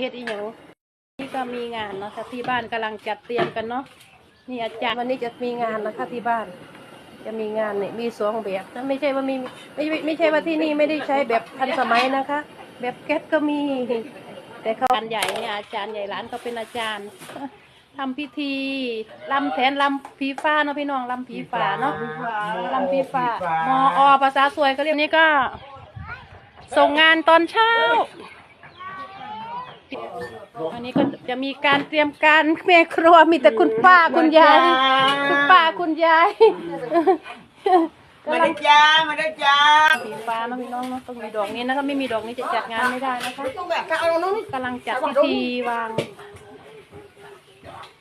เฮ็ดอีหยังนี่ก็มีงานเนาะค่ะที่บ้านกำลังจัดเตรียมกันเนาะนี่อาจารย์วันนี้จะมีงานนะคะที่บ้าน จะมีงานเนี่ยมีสองแบบนะไม่ใช่ว่ามีไม่ไม่ไม่ใช่ว่าที่นี่ไม่ได้ใช้แบบทันสมัยนะคะ แบบแก๊สก็มี แต่เขาอาจารย์ใหญ่เนี่ยอาจารย์ใหญ่ร้านเขาเป็นอาจารย์ทำพิธีลำแทนลำผีฟ้าเนาะพี่น้องลำผีฟ้าเนาะลำผีฟ้ามออภาษาสวยก็เรียกนี่ก็ ส่งงานตอนเช้า วันนี้ก็จะมีการเตรียมการแม่ครัวมีแต่คุณป้าคุณยายคุณป้าคุณยายมาได้จ้ามาได้จ้าสีฟ้าเนาะพี่น้องเนาะต้องมีดอกนี้นะถ้าไม่มีดอกนี้จะจัดงานไม่ได้นะคะต้องแบบเอาน้องนี่กำลังจัดพิธีวาง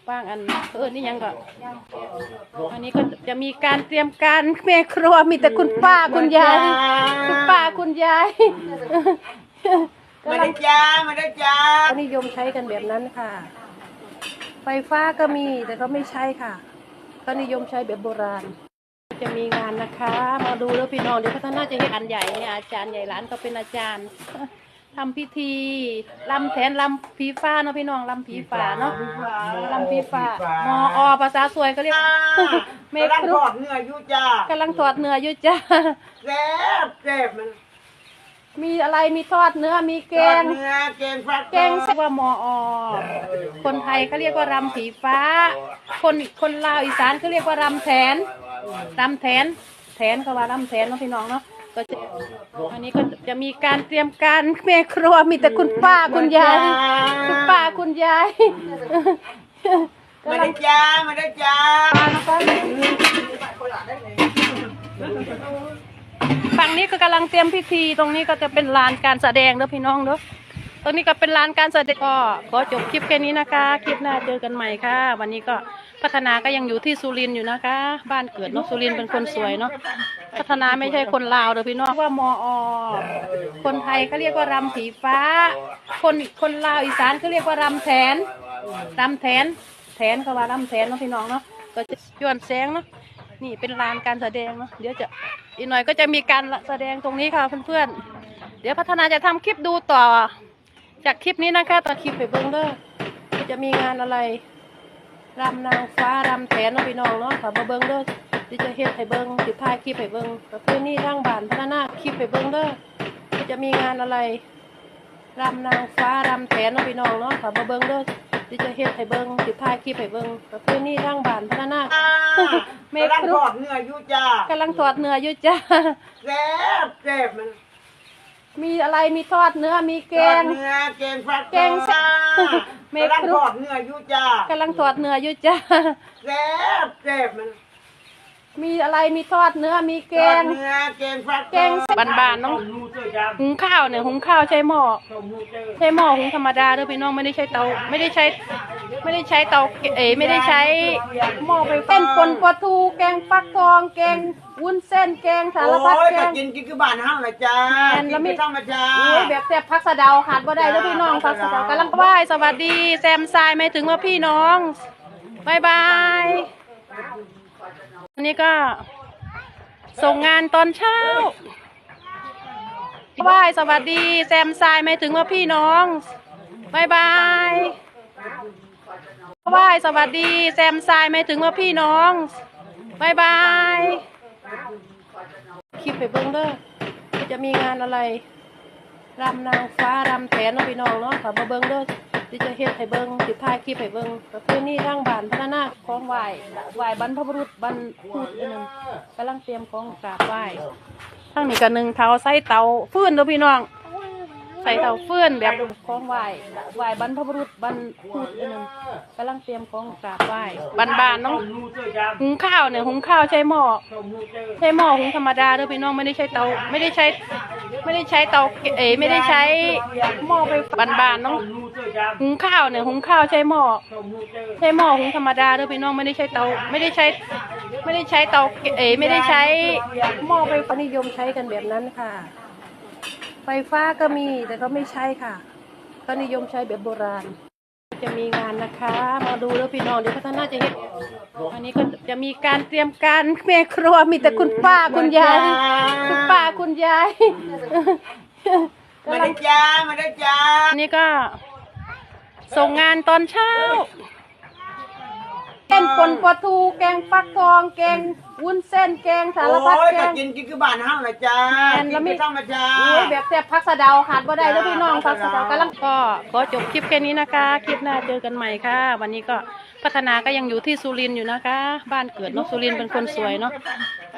วางอันเออนี่ยังก็วันนี้ก็จะมีการเตรียมการแม่ครัวมีแต่คุณป้าคุณยายคุณป้าคุณยาย มาได้จ้ามาได้จ้าก็นิยมใช้กันแบบนั้นค่ะ ไฟฟ้าก็มีแต่ก็ไม่ใช้ค่ะ ก็นิยมใช้แบบโบราณ จะมีงานนะคะ มาดูแล้วพี่น้องเดี๋ยวพัฒนาจะเห็นอันใหญ่เนี่ยอาจารย์ใหญ่ร้านเขาเป็นอาจารย์ทำพิธีลำแทนลำผีฟ้าเนาะพี่น้องลำผีฟ้าเนาะลำผีฟ้ามออภาษาสวยก็เรียกเมกำลังครุทอดเนื้ออยู่จ้ากำลังทอดเนื้ออยู่จ้าแซ่บแซ่บมัน มีอะไรมีทอดเนื้อมีแกทอดงเนื้อแกงฟักแกงเรียกว่ามออคนไทยเขาเรียกว่ารำผีฟ้า คนคนลาวอีสานเขาเรียกว่ารำแทนรำแทนแทนเขาว่ารำแทนเนาะพี่น้องเนาะก็จะอันนี้ก็จะมีการเตรียมการแม่ครัวมีแต่คุณป้าคุณยายคุณป้าคุณยายมาได้จ้ามาได้จ้า งนี้ก็กำลังเตรียมพิธี ตรงนี้ก็จะเป็นลานการแสดงเด้อพี่น้องเด้อตรงนี้ก็เป็นลานการแสดงก็ขอจบคลิปแค่นี้นะคะ คลิปหน้าเจอกันใหม่ค่ะ วันนี้ก็พัฒนาก็ยังอยู่ที่สุรินทร์อยู่นะคะ บ้านเกิดเนาะสุรินทร์เป็นคนสวยเนาะพัฒนาไม่ใช่คนลาวเด้อพี่น้องว่ามออคนไทยเขาเรียกว่ารำผีฟ้า คนคนลาวอีสานเขาเรียกว่ารำแทนรำแทนแทนเขาว่ารำแทนเนาะพี่น้องเนาะก็จะย้อนแสงเนาะ นี่เป็นลานการแสดงเนาะเดี๋ยวจะอีกหน่อยก็จะมีการแสดงตรงนี้ค่ะเพื่อนๆ เดี๋ยวพัฒนาจะทำคลิปดูต่อ จากคลิปนี้นะคะต่อคลิปไปเบิ้งเด้อจะมีงานอะไรรำนางฟ้ารำแถนเนาะพี่น้องเนาะค่ะมาเบิ้งเด้อที่จะเฮ็ดให้เบิ้งสิถ่ายคลิปให้เบิ้งประเพณีทางบ้านพัฒนาคลิปให้เบิ้งเด้อจะมีงานอะไรรำนางฟ้ารำแถนเนาะพี่น้องเนาะค่ะมาเบิ้งเด้อ ที่จะเฮ็ดให้เบิ้งสิถ่ายคลิปให้เบิ้งประเพณีทางบ้านพัฒนาเมกำลังครุทอดเนื้ออยู่จ้ากำลังทอดเนื้ออยู่จ้าแซ่บแซ่บมันมีอะไรมีทอดเนื้อมีแกทอดงเนื้อแกงฟักแกงจ้าเมกำลังครุทอดเนื้ออยู่จ้ากำลังทอดเนื้ออยู่จ้าแซ่บแซ่บมัน มีอะไรมีทอดเนื้อมีแกทอดงเนื้อแกงฟักแกงบ้านๆเนาะหุงข้าวเนี่ยหุงข้าวใช้หม้อใช้หม้อหุงธรรมดาเด้อพี่น้องไม่ได้ใช้เตาไม่ได้ใช้ ไม่ได้ใช้เตาเอ๋ไม่ได้ใช้หม้อไฟฟ้าเป็นปนปลาทูแกงฟักทอง แกงวุ้นเส้นแกงสารโอ้พัดยแกก็ง กินกินคือบ้านเฮาละจ้าแม่นแล้วมีกินธรรมชาโอ้ยติแบบแซ่บพักสะเดาขาดบ่ได้เด้อพี่น้องพักสะเดากำลังไหว้สวัสดีแซมทรายไม่ถึงว่าพี่น้องบายบาย อันนี้ก็ส่งงานตอนเช้าไหว้สวัสดีแซมทรายไม่ถึงว่าพี่น้องบายบายไหว้สวัสดีแซมทรายไม่ถึงว่าพี่น้องบายบายคลิปไปเบิ้งเด้อจะมีงานอะไร รำนางฟ้ารำแถนน้องพี่น้องเนาะค่ะมาเบิ้งเด้อที่จะเฮ็ดให้เบิ้งสิถ่ายคลิปให้เบิ้งประเพณีทางบ้านพัฒนาของไหว้ไหว้บรรพบุรุษบรรพูดอันนึงกำลังเตรียมของกราบไหว้ทั้งนี้ก็หนึ่งเท้าใส่เตาฟื้นเด้อพี่น้อง ใส่เตาฟืนแบบของไหว้ไหว้บรรพบุรุษบรรพูดอันนึงกำลังเตรียมของกราบไหว้บานๆเนาะหุงข้าวเนี่ยหุงข้าวใช้หม้อใช้หม้อหุงธรรมดาเด้อพี่น้องไม่ได้ใช้เตาไม่ได้ใช้ ไม่ได้ใช้เตาเอ๋ไม่ได้ใช้หม้อไฟบ้านๆเนาะหุงข้าวเนี่ยหุงข้าวใช้หม้อใช้หม้อหุงธรรมดาเด้อพี่น้องไม่ได้ใช้เตาไม่ได้ใช้ ไม่ได้ใช้เตาเอ๋ไม่ได้ใช้หม้อไฟฟ้านิยมใช้กันแบบนั้นค่ะ ไฟฟ้าก็มีแต่ก็ไม่ใช้ค่ะก็นิยมใช้แบบโบราณ จะมีงานนะคะ มาดูแล้วพี่น้องเดี๋ยวพัฒนาจะเห็นอันนี้ก็จะมีการเตรียมการแม่ครัวมีแต่คุณป้าคุณยายคุณป้าคุณยายมาได้จ้ามาได้จ้าอันนี้ก็ส่งงานตอนเช้า เส้นปนปลาทูแกงฟักทอง แกงวุ้นเส้นแกงสารโอ้พัดยแกก็ง กินกินคือบ้านเฮาละจ้าแม่นกิแล้วนมีไปธรรมชาโอ้ยติแบบแซ่บพักสะเดาขาดบ่ได้แล้วพี่น้องพักสะเดากำลังก็ขอจบคลิปแค่นี้นะคะ คลิปหน้าเจอกันใหม่ค่ะ วันนี้ก็พัฒนาก็ยังอยู่ที่สุรินทร์อยู่นะคะ บ้านเกิดเนาะสุรินทร์เป็นคนสวยเนาะ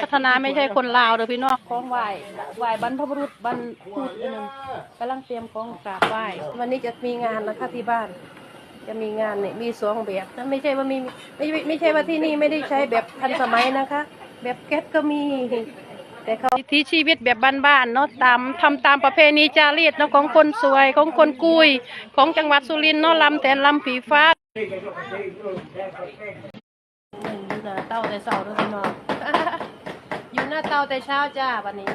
พัฒนาไม่ใช่คนลาวเด้อพี่น้องของไหว้ไหว้บรรพบุรุษบรรพูดอันนึงกำลังเตรียมของกราบไหว้วันนี้จะมีงานนะคะที่บ้าน จะมีงานเนี่ยมีสองแบบนะไม่ใช่ว่ามีไม่ไม่ใช่ว่าที่นี่ไม่ได้ใช้แบบทันสมัยนะคะ แบบแก๊สก็มี แต่เขาวิถีชีวิตแบบบ้านๆเนาะตามทำตามประเพณีจารีตเนาะของคนสวยของคนกุย ของจังหวัดสุรินทร์เนาะลำแตนลำผีฟ้าอยู่หน้าเต้าแต่เช้าด้วยพี่น้องอยู่หน้าเต้าแต่เช้าจ้าวันนี้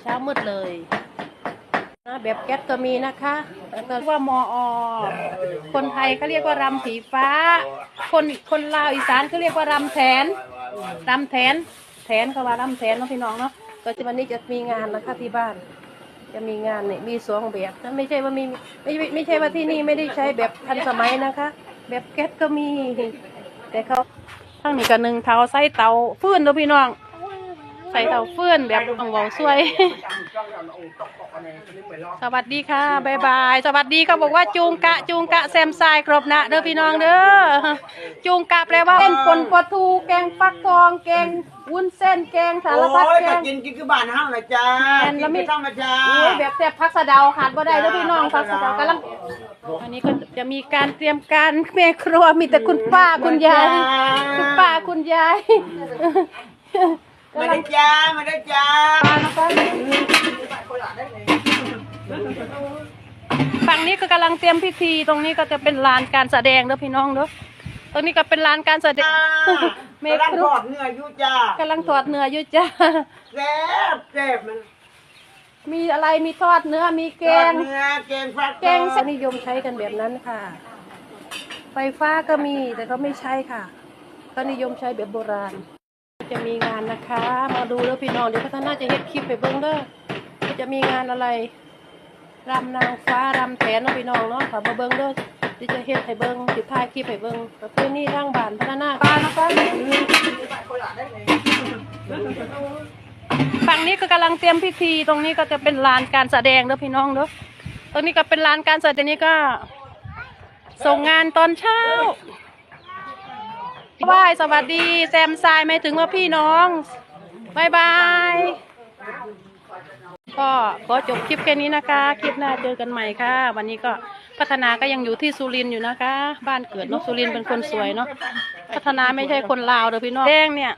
เช้ามืดเลย แบบแก๊สก็มีนะคะแล้วก็ว่ามออคนไทยเขาเรียกว่ารำผีฟ้า คนคนลาวอีสานเขาเรียกว่ารำแทนรำแทนแทนเขาว่ารำแทนเนาะพี่น้องเนาะก็จะวันนี้จะมีงานนะคะที่บ้าน จะมีงานเนี่ยมีสองแบบนะไม่ใช่ว่ามีไม่ไม่ใช่ว่าที่นี่ไม่ได้ใช้แบบทันสมัยนะคะ แบบแก๊สก็มี แต่เขาทั้งนี้ก็หนึ่งเตาใส่เตาฟื้นเนาะพี่น้อง ใส่เตาฟื้นแบบของเบาสวย สวัสดีค่ะบายบาย สวัสดีเขาบอกว่าจูงกะ จูงกะแซมทรายครบนะเด้อพี่น้องเด้อจูงกะแปลว่าเส้นปนปลาทูแกงฟักทองแกงวุ้นเส้นแกงสารโอ้พัดยแกก็งกินกินคือบ้านเฮาละจ้าแม่นกิแล้วนมีไปธรรมชาโอ้ยติแบบแซ่บพักสะเดาขาดบ่ได้แล้วพี่น้องพักสะเดากำลังอันนี้ก็จะมีการเตรียมการแม่ครัวมีแต่คุณป้าคุณยาย คุณป้าคุณยาย มากำลัได้งจ้า มาได้จ้านะคะฝั่งนี้ก็กำลังเตรียมพิธี ตรงนี้ก็จะเป็นลานการแสดงเด้อพี่น้องเด้อตรงนี้ก็เป็นลานการแสดงแม่กำลังครัทวอดเนื้ออยู่จ้ากำลังทอดเนื้ออยู่จ้าแซ่บแซ่บมันมีอะไรมีทอดเนื้อมีแกทอดงเนื้อแกงฟักแกงนิยมใช้กันแบบนั้นค่ะ ไฟฟ้าก็มีแต่ก็ไม่ใช่ค่ะก็นิยมใช้แบบโบราณ จะมีงานนะคะ มาดูแล้วพี่น้องเดี๋ยวพัฒนาจะเฮ็ดคลิปไปเบิ้งเด้อว่าจะมีงานอะไรรำนางฟ้ารำแถนเนาะพี่น้องเนาะค่ะมาเบิ้งเด้อที่จะเฮ็ดให้เบิ้งติดท้ายคลิปให้เบิ้งประเพณีทางบ้านพัฒนาป้านะคะฝั่งนี้ก็กำลังเตรียมพิธี ตรงนี้ก็จะเป็นลานการแสดงเด้อพี่น้องเด้อตรงนี้ก็เป็นลานการแสดงนี้ก็ส่งงานตอนเช้า บายสวัสดีแซมทรายไม่ถึงว่าพี่น้องบายบายก็ขอจบคลิปแค่นี้นะคะ คลิปหน้าเจอกันใหม่ค่ะ วันนี้ก็พัฒนาก็ยังอยู่ที่สุรินทร์อยู่นะคะ บ้านเกิดเนาะสุรินทร์เป็นคนสวยเนาะพัฒนาไม่ใช่คนลาวเด้อพี่น้องแดงเนี่ย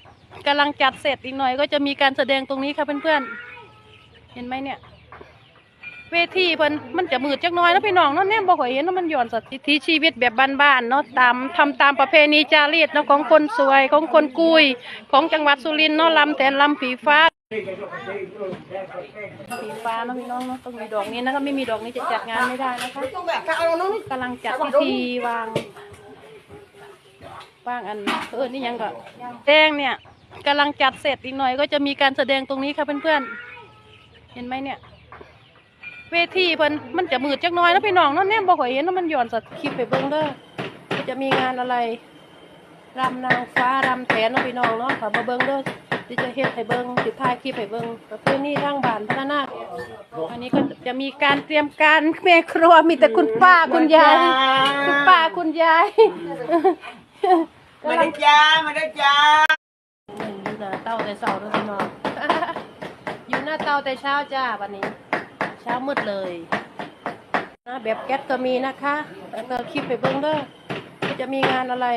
กำลังจัดเสร็จอีกหน่อยก็จะมีการแสดงตรงนี้ค่ะเพื่อนๆเห็นไหมเนี่ย เวทีเพิ่นมันจะมืดจักหน้อยเนาะพี่น้องเนาะเนี่ยบ่ค่อยเห็นเนาะมันย้อนสถิติชีวิตแบบบ้านๆเนาะตามทำตามประเพณีจารีตเนาะของคนสวยของคนกุย ของจังหวัดสุรินทร์เนาะลำแตนลำผีฟ้าผีฟ้าเนาะพี่น้องเนาะต้องมีดอกนี้นะถ้าไม่มีดอกนี้จะจัดงานไม่ได้นะคะกำลังจัดพิธีวางวางอันเออนี่ยังก็แดงเนี่ยกำลังจัดเสร็จอีกหน่อยก็จะมีการแสดงตรงนี้ค่ะเพื่อนๆเห็นไหมเนี่ย เวทีเพิ่นมันจะมืดจักหน้อยเนาะพี่น้องเนาะเนี่ยบ่ค่อยเห็นเนาะมันย้อนสคลิปไปเบิ่งเด้อว่าจะมีงานอะไรรำนางฟ้ารำแถนเนาะพี่น้องเนาะค่ะมาเบิ่งเด้อที่จะเฮ็ดให้เบิ่งติดท้ายคลิปให้เบิ่งประเพณีทางบ้านพัฒนาอันนี้ก็จะมีการเตรียมการแม่ครัวมีแต่คุณป้าคุณยายคุณป้าคุณยาย มาได้จ้า มาได้จ้าอยู่หน้าเต้าแต่เช้าเด้วยพี่น้อง อยู่หน้าเต้าแต่เช้าจ้าวันนี้ เช้ามืดเลยนะแบบแก๊สก็มีนะคะแล้วก็คลิปไปเบิ้งเด้อจะมีงานอะไร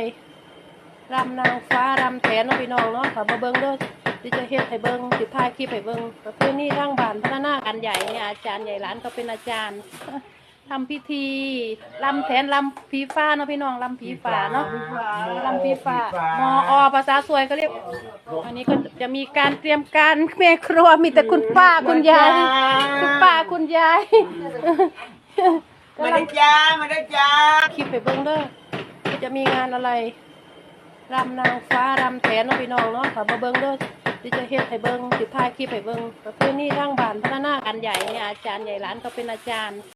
รำนางฟ้ารำแถนเนาะพี่น้องเนาะค่ะมาเบิ้งเด้อที่จะเฮ็ดให้เบิ้งติดท้ายคลิปให้เบิ้งประเพณีทางบ้านพัฒนาการใหญ่เนี่ยอาจารย์ใหญ่ร้านก็เป็นอาจารย์ ทำพิธีลำแทนลำผีฟ้าเนาะพี่น้องลำผีฟ้าเนาะลำผีฟ้ามออภาษาสวยเขาเรียกอันนี้ก็จะมีการเตรียมการแม่ครัวมีแต่คุณป้าคุณยายคุณป้าคุณยายมากำลัได้งจ้ามาได้จ้าคลิปไปเบิ้งเด้อว่าจะมีงานอะไรรำนางฟ้ารำแถนเนาะพี่น้องเนาะค่ะมาเบิ้งเด้อที่จะเฮ็ดให้เบิ้งติดท้ายคลิปให้เบิ้งประเพณีทางบ้านพัฒนาการใหญ่เนี่ยอาจารย์ใหญ่ร้านก็เป็นอาจารย์